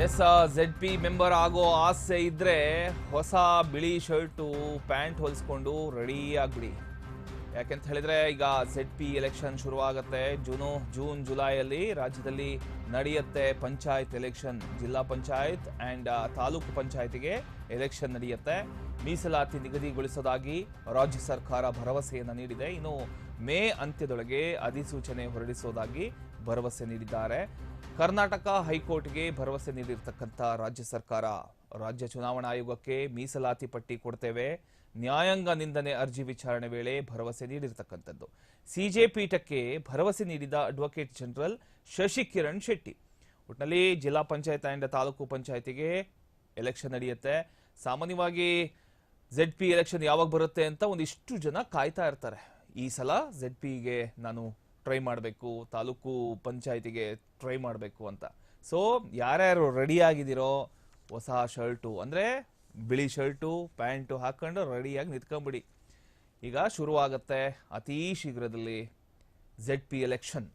S Z P member ಆಗೋ ಆಸೆ ಇದ್ರೆ ಹೊಸ ಬಿಳಿ ಶರ್ಟು, ಪ್ಯಾಂಟ್ ಹೊಲಿಸ್ಕೊಂಡು ರೆಡಿ ಆಗ್ಬಿಡಿ. ಯಾಕೆಂತ ಹೇಳಿದ್ರೆ ಈಗ ಝೆಡ್ ಪಿ ಎಲೆಕ್ಷನ್ ಶುರುವಾಗುತ್ತೆ. ಜೂನು, ಜೂನ್, ಜುಲೈಯಲ್ಲಿ ರಾಜ್ಯದಲ್ಲಿ ನಡೆಯುತ್ತೆ ಪಂಚಾಯತ್ ಎಲೆಕ್ಷನ್ ಜಿಲ್ಲಾ ಪಂಚಾಯತ್ ಅಂಡ್ ತಾಲೂಕು ಪಂಚಾಯತಿಗೆ ಎಲೆಕ್ಷನ್ ನಡೆಯುತ್ತೆ. ಮೀಸಲಾತಿ ನಿಗದಿಗೊಳಿಸೋದಾಗಿ ರಾಜ್ಯ ಸರ್ಕಾರ ಭರವಸೆಯನ್ನು ನೀಡಿದೆ. ಇನ್ನು ಮೇ ಅಂತ್ಯದೊಳಗೆ ಅಧಿಸೂಚನೆ ಹೊರಡಿಸೋದಾಗಿ ಭರವಸೆ ನೀಡಿದ್ದಾರೆ. ಕರ್ನಾಟಕ ಹೈಕೋರ್ಟ್ಗೆ ಭರವಸೆ ನೀಡಿರ್ತಕ್ಕಂಥ ರಾಜ್ಯ ಸರ್ಕಾರ. ರಾಜ್ಯ ಚುನಾವಣಾ ಆಯೋಗಕ್ಕೆ ಮೀಸಲಾತಿ ಪಟ್ಟಿ ಕೊಡ್ತೇವೆ. ನ್ಯಾಯಾಂಗ ನಿಂದನೆ ಅರ್ಜಿ ವಿಚಾರಣೆ ವೇಳೆ ಭರವಸೆ ನೀಡಿರ್ತಕ್ಕಂಥದ್ದು. ಸಿಜೆ ಪೀಠಕ್ಕೆ ಭರವಸೆ ನೀಡಿದ ಅಡ್ವೊಕೇಟ್ ಜನರಲ್ ಶಶಿಕಿರಣ್ ಶೆಟ್ಟಿ. ಒಟ್ಟಿನಲ್ಲಿ ಜಿಲ್ಲಾ ಪಂಚಾಯತ್ ಆ್ಯಂಡ್ ತಾಲೂಕು ಪಂಚಾಯತಿಗೆ ಎಲೆಕ್ಷನ್ ನಡೆಯುತ್ತೆ. ಸಾಮಾನ್ಯವಾಗಿ ಝೆಡ್ ಪಿ ಎಲೆಕ್ಷನ್ ಯಾವಾಗ ಬರುತ್ತೆ ಅಂತ ಒಂದಿಷ್ಟು ಜನ ಕಾಯ್ತಾ ಇರ್ತಾರೆ. ಈ ಸಲ ಝೆಡ್ ಪಿಗೆ ನಾನು ಟ್ರೈ ಮಾಡಬೇಕು, ತಾಲೂಕು ಪಂಚಾಯತಿಗೆ ಟ್ರೈ ಮಾಡಬೇಕು ಅಂತ. ಸೊ ಯಾರ್ಯಾರು ರೆಡಿ ಆಗಿದ್ದೀರೋ ಹೊಸ ಶರ್ಟು, ಅಂದರೆ ಬಿಳಿ ಶರ್ಟು, ಪ್ಯಾಂಟು ಹಾಕ್ಕೊಂಡು ರೆಡಿಯಾಗಿ ನಿಂತ್ಕೊಂಬಿಡಿ. ಈಗ ಶುರುವಾಗತ್ತೆ ಅತೀ ಶೀಘ್ರದಲ್ಲಿ ಝೆಡ್ ಪಿ ಎಲೆಕ್ಷನ್